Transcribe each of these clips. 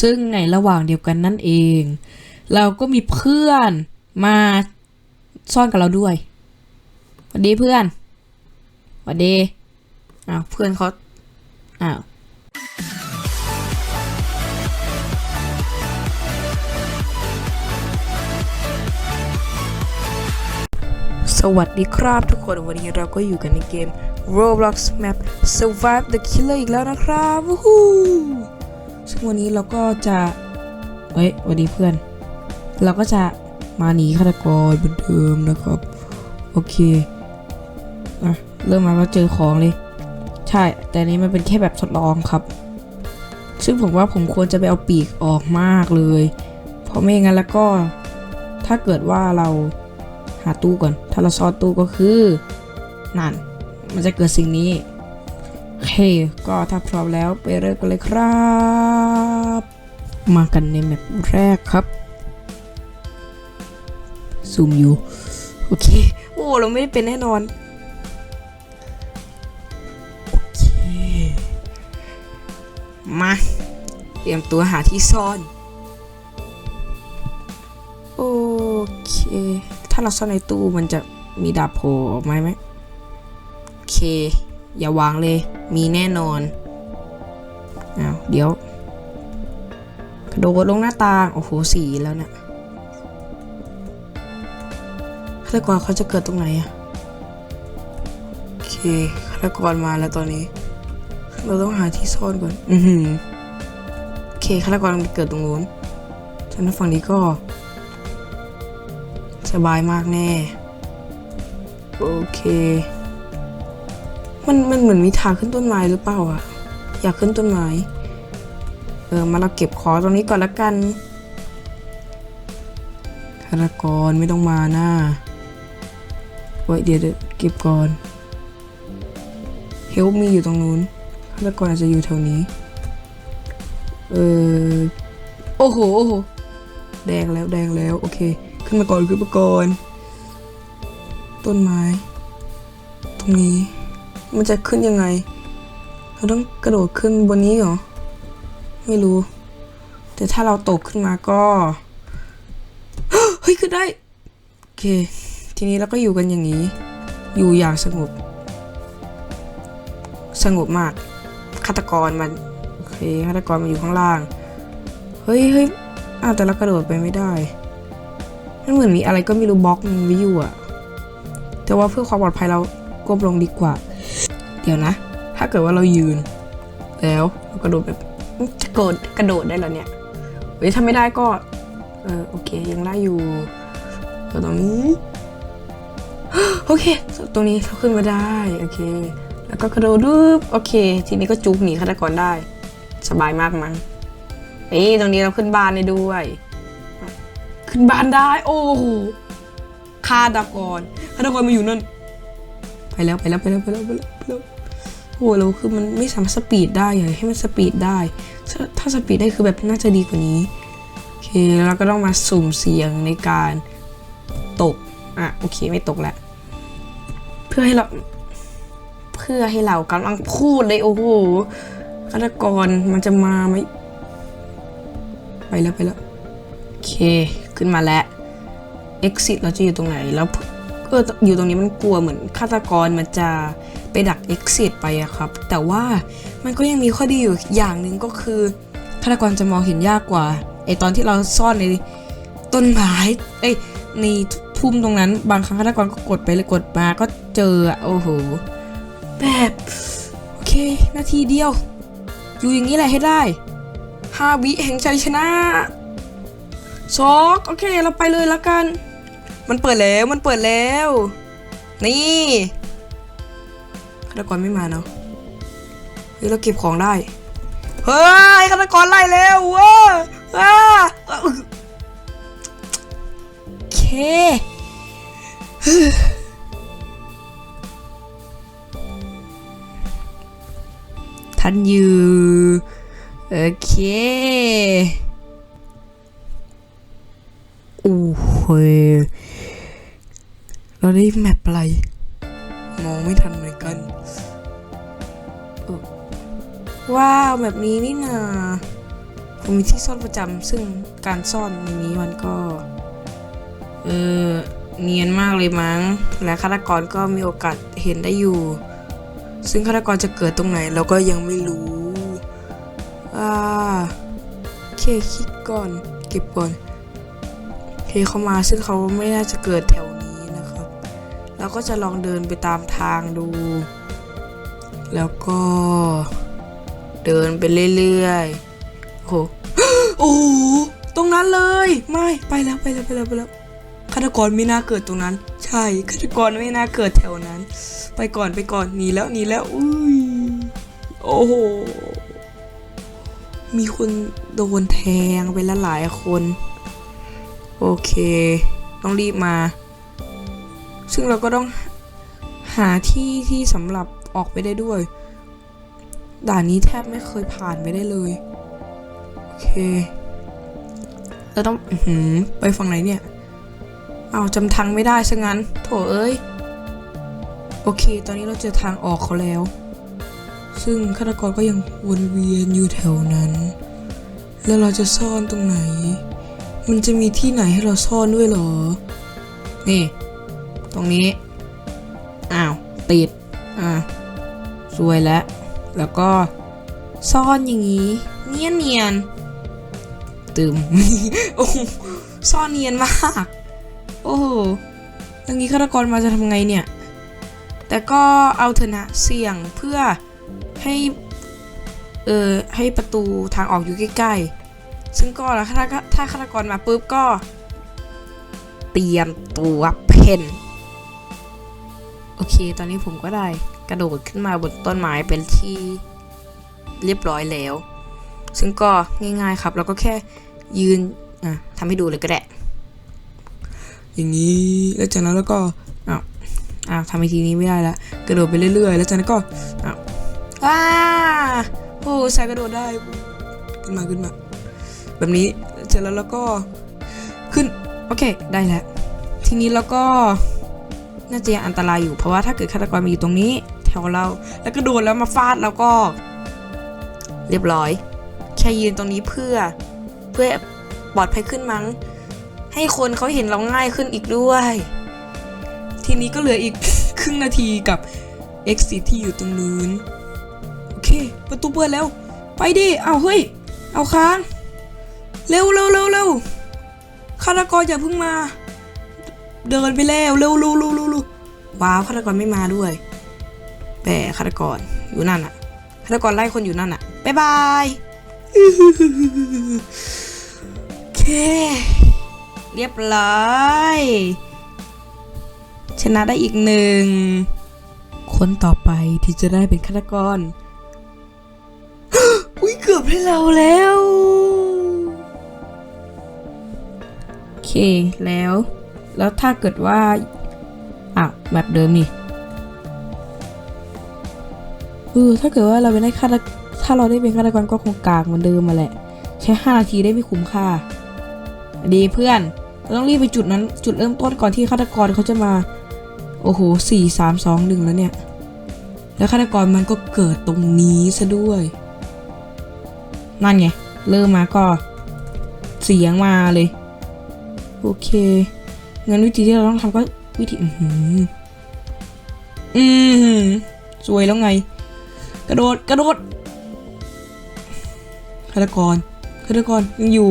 ซึ่งในระหว่างเดียวกันนั่นเอง เราก็มีเพื่อนมาซ่อนกับเราด้วยสวัสดีเพื่อนสวัสดีอ้าวเพื่อนเขาอ้าวสวัสดีครับทุกคนวันนี้เราก็อยู่กันในเกม Roblox Map Survive the Killer อีกแล้วนะครับวู้ ซึ่งวันนี้เราก็จะ เฮ้ยวัสดีเพื่อน เราก็จะมาหนีฆาตกรเหมือนเดิมนะครับ โอเคอะเริ่มมาก็เจอของเลย ใช่ แต่นี้มันเป็นแค่แบบทดลองครับ ซึ่งผมว่าผมควรจะไปเอาปีกออกมากเลย เพราะไม่งั้นแล้วก็ ถ้าเกิดว่าเราหาตู้ก่อน ถ้าเราซ่อนตู้ก็คือ นั่น มันจะเกิดสิ่งนี้ เค ก็ถ้าพร้อมแล้วไปเริ่มกันเลยครับ มากันในแมปแรกครับ ซูมอยู่ โอเค โอ้ เราไม่ได้เป็นแน่นอน โอเค มา เตรียมตัวหาที่ซ่อน โอเค ถ้าเราซ่อนในตู้มันจะมีดาบโผล่ออกมาไหมโอเค อย่าวางเลย มีแน่นอนอ้าวเดี๋ยว กระโดดลงหน้าต่าง โอ้โห สีแล้วเนะี่ยฆาตกรเขาจะเกิดตรงไหนอะโอเคฆาตกรมาแล้วตอนนี้ เราต้องหาที่ซ่อนก่อน อือหือโอเคฆาตกรมันเกิดตรงนู้นฉะนั้นฝั่งนี้ก็ สบายมากแน่ โอเค มันมันเหมือนมีทางขึ้นต้นไม้หรือเปล่าอะอยากขึ้นต้นไม้ เออ มาเราเก็บของตรงนี้ก่อนละกันฆาตกรไม่ต้องมาหน้าไว้เดี๋ยวเดี๋ยวเก็บก่อน เฮลมีอยู่ตรงนู้นฆาตกรอาจจะอยู่แถวนี้ เออ โอ้โห โอ้โห แดงแล้วแดงแล้ว โอเค ขึ้นมาก่อนขึ้นมาก่อน ต้นไม้ ตรงนี้ มันจะขึ้นยังไง เราต้องกระโดดขึ้นบนนี้เหรอ ไม่รู้ แต่ถ้าเราตกขึ้นมาก็ เฮ้ยขึ้นได้ โอเค ทีนี้เราก็อยู่กันอย่างนี้ อยู่อย่างสงบ สงบมาก ฆาตกรมันโอเคฆาตกรมันอยู่ข้างล่าง เฮ้ยเฮ้ยอ้าวแต่เรากระโดดไปไม่ได้มันเหมือนมีอะไรก็ไม่รู้บล็อกมันไว้อยู่อะแต่ว่าเพื่อความปลอดภัยเราก้มลงดีกว่า เดี๋ยวนะ ถ้าเกิดว่าเรายืน แล้วเรากระโดดแบบจะกระโดดกระโดดได้เหรอเนี่ยเฮ้ยถ้าไม่ได้ก็ เออโอเคยังได้อยู่เดี๋ยวตรงนี้โอเค ตรงนี้เราขึ้นมาได้ โอเค แล้วก็กระโดดดูบโอเค ทีนี้ก็จุกหนีฆาตกรได้ สบายมากมั้งเอ้ยตรงนี้เราขึ้นบ้านได้ด้วย ขึ้นบ้านได้ โอ้โหฆาตกรฆาตกรมาอยู่นั่นไป แล้วไปแล้วไปแล้วไปแล้วไปแล้วไปแล้วโอ้โหเราคือมันไม่สามารถสปีดได้อยากให้มันสปีดได้ ถ้าสปีดได้คือแบบน่าจะดีกว่านี้โอเคแล้วก็ต้องมาสุ่มเสียงในการตกอะโอเคไม่ตกแล้วเพื่อให้เราเพื่อให้เรากำลังพูดเลยโอ้โหฆาตกรมันจะมาไหมไปแล้วไปแล้วโอเคขึ้นมาแล้ว exit เราจะอยู่ตรงไหนแล้ว เอออยู่ตรงนี้มันกลัวเหมือนฆาตกรมันจะไปดัก exit ไปอะครับ แต่ว่ามันก็ยังมีข้อดีอยู่อย่างหนึ่งก็คือฆาตกรจะมองเห็นยากกว่าไอตอนที่เราซ่อนในต้นไม้เอ้ยในพุ่มตรงนั้น บางครั้งฆาตกรก็กดไปเลยกดมาก็เจออะโอ้โหแบบโอเค นาทีเดียว อยู่อย่างนี้แหละให้ได้ห้าวิแห่งชัยชนะสองโอเค เราไปเลยแล้วกัน มันเปิดแล้วมันเปิดแล้ว นี่ฆาตกรไม่มาเนาะเฮ้ยเราเก็บของได้ เฮ้ยฆาตกรไล่แล้วว้าว้าโอเคทันอยู่โอเคโอ้โห เราได้แมปอะไร มองไม่ทันเหมือนกัน ว้าวแบบนี้นี่นาผมมีที่ซ่อนประจำซึ่งการซ่อนในนี้มันก็ เออเนียนมากเลยมั้ง และฆาตกรก็มีโอกาสเห็นได้อยู่ ซึ่งฆาตกรจะเกิดตรงไหนเราก็ยังไม่รู้อ่าเคคิดก่อน เก็บก่อนเคเขามาซึ่งเขาไม่น่าจะเกิดแถว ก็จะลองเดินไปตามทางดู แล้วก็ เดินไปเรื่อยๆ โอ้โหโอ้ตรงนั้นเลย ไม่ไปแล้วไปแล้วไปแล้วไปแล้วฆาตกรไม่น่าเกิดตรงนั้น ใช่ฆาตกรไม่น่าเกิดแถวนั้น ไปก่อนไปก่อนหนีแล้วหนีแล้วอุ้ยโอ้โหมีคนโดนแทงไปแล้วหลายคน โอเค ต้องรีบมา ซึ่งเราก็ต้องหาที่ที่สำหรับออกไปได้ด้วย ด่านนี้แทบไม่เคยผ่านไปได้เลย โอเคเราต้องอืไปฝั่งไหนเนี่ย เอาจำทางไม่ได้ซะงั้น โถเอ้ย โอเค ตอนนี้เราเจอทางออกเขาแล้ว ซึ่งฆาตกรก็ยังวนเวียนอยู่แถวนั้น แล้วเราจะซ่อนตรงไหน มันจะมีที่ไหนให้เราซ่อนด้วยเหรอ นี่ ตรงนี้ อ้าว ติด อ่าสวยแล้ว แล้วก็ซ่อนอย่างนี้ เนียนเนียนตึมโอ้ซ่อนเนียนมาก โอ้โหอย่างนี้ฆาตกรมาจะทำไงเนี่ย แต่ก็เอาเถอะนะเสี่ยงเพื่อให้เออให้ประตูทางออกอยู่ใกล้ๆ ซึ่งก็แล้วถ้าถ้าฆาตกรมาปุ๊บก็ เตรียมตัวเพ่น โอเค ตอนนี้ผมก็ได้กระโดดขึ้นมาบนต้นไม้เป็นที่เรียบร้อยแล้ว ซึ่งก็ง่ายๆครับ เราก็แค่ยืนอะทำให้ดูเลยก็ได้ อย่างนี้ แล้วจากนั้นแล้วก็อ้าวอ้าวทำอีกทีนี้ไม่ได้ละ กระโดดไปเรื่อยๆ แล้วจากนั้นก็อ้าวอ้าโอ้ใส่กระโดดได้ ขึ้นมาขึ้นมา แบบนี้ เสร็จแล้วแล้วก็ขึ้น โอเค ได้แล้ว ทีนี้แล้วก็ น่าจะยังอันตรายอยู่เพราะว่าถ้าเกิดฆาตกรมาอยู่ตรงนี้ แถวเรา แล้วก็โดนแล้วมาฟาดแล้วก็ เรียบร้อย แค่ยืนตรงนี้เพื่อ เพื่อปลอดภัยขึ้นมั้ง ให้คนเขาเห็นเราง่ายขึ้นอีกด้วย ทีนี้ก็เหลืออีกครึ่งนาทีกับ exit ที่อยู่ตรงนู้นโอเค ประตูเปิดแล้ว ไปดิ เอาเฮ้ย เอาค้าง เร็วเร็วเร็วเร็วฆาตกรอย่าเพิ่งมา เดินไปแล้วเร็วเร็วเร็วเร็วเร็วว้าวฆาตกรไม่มาด้วย แต่ฆาตกรอยู่นั่นอะฆาตกรไล่คนอยู่นั่นอะบ๊ายบายเค เรียบร้อยชนะได้อีกหนึ่ง คนต่อไปที่จะได้เป็นฆาตกร อุ้ยเกือบให้เราแล้ว โอเคแล้ว แล้วถ้าเกิดว่าอะแบบเดิมนี่เออถ้าเกิดว่าเราเป็นได้ฆาตถ้าเราได้เป็นฆาตกรก็คงกากเหมือนเดิมมาแหละ ใช้5นาทีได้ไม่คุ้มค่า ดีเพื่อน เราต้องรีบไปจุดนั้นจุดเริ่มต้นก่อนที่ฆาตกรเขาจะมา โอ้โหสี่สามสองหนึ่งแล้วเนี่ย แล้วฆาตกรมันก็เกิดตรงนี้ซะด้วย นั่นไง เริ่มมาก็ เสียงมาเลย โอเค งั้นวิธีที่เราต้องทำก็วิธี อือหืออือหือสวยแล้วไง กระโดด กระโดดฆาตกรฆาตกรยังอยู่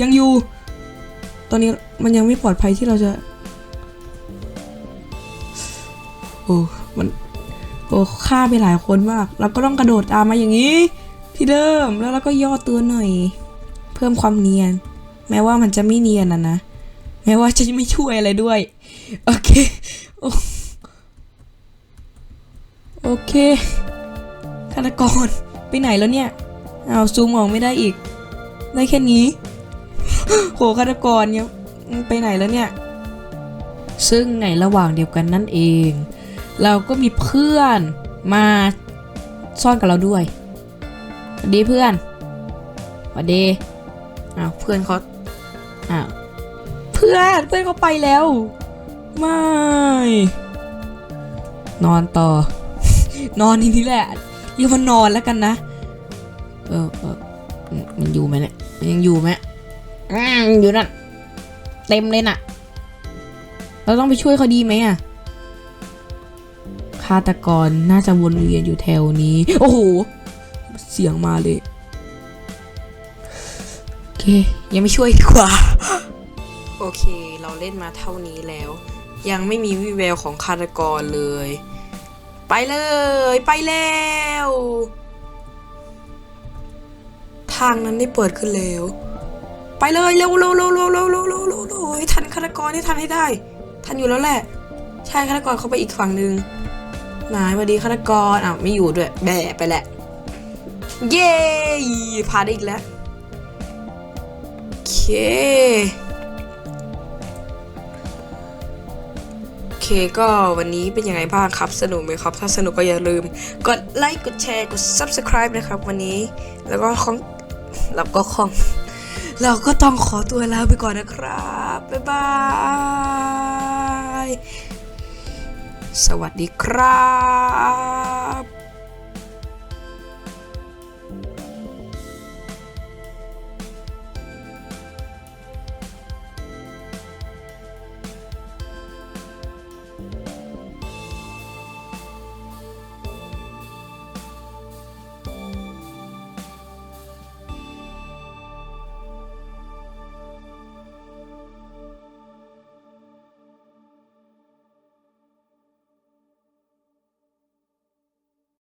ยังอยู่ ตอนนี้มันยังไม่ปลอดภัยที่เราจะ โอ้มันโอ้ฆ่าไปหลายคนมากเราก็ต้องกระโดดตามมาอย่างนี้ ที่เดิมแล้วเราก็ย่อตัวหน่อย เพิ่มความเนียน แม้ว่ามันจะไม่เนียนนะนะ แม้ว่าจะไม่ช่วยอะไรด้วย โอเคโอโอเคฆาตกรไปไหนแล้วเนี่ย เอาซูมออกไม่ได้อีก ได้แค่นี้โหฆาตกรเนี่ยไปไหนแล้วเนี่ย ซึ่งในระหว่างเดียวกันนั่นเอง เราก็มีเพื่อนมาซ่อนกับเราด้วยสวัสดีเพื่อนสวัสดีอ้าวเพื่อนเขาอ้าว พื่อนเพื่อนเขาไปแล้ว ไม่ นอนต่อ นอนทีนี้แหละเรียกว่านอนแล้วกันนะ เออเออมันอยู่ไหมเนี่ยยังอยู่ไหมอืมอยู่นั่นเต็มเลยน่ะ เราต้องไปช่วยเขาดีไหมอะฆาตกรน่าจะวนเวียนอยู่แถวนี้ โอ้โห เสียงมาเลย โอเค ยังไม่ช่วยดีกว่า โอเค เราเล่นมาเท่านี้แล้ว ยังไม่มีวิแววของฆาตกรเลย ไปเลย ไปแล้ว ทางนั้นได้เปิดขึ้นแล้ว ไปเลยเร็วเร็วเร็วเร็วเร็วเร็วเร็วเร็วเร็วทันฆาตกรให้ทันให้ได้ ทันอยู่แล้วแหละ ใช่ฆาตกรเขาไปอีกฝั่งหนึ่งนายสวัสดีฆาตกรอ้าวไม่อยู่ด้วยแบะไปแหละเย้พาได้อีกแล้วโอเค ก็วันนี้เป็นยังไงบ้างครับ สนุกไหมครับ ถ้าสนุกก็อย่าลืม กดไลค์ กดแชร์ กด subscribe นะครับ วันนี้ แล้วก็ของแล้วก็ของ เราก็ต้องขอตัวลาไปก่อนนะครับ บ๊ายบาย สวัสดีครับ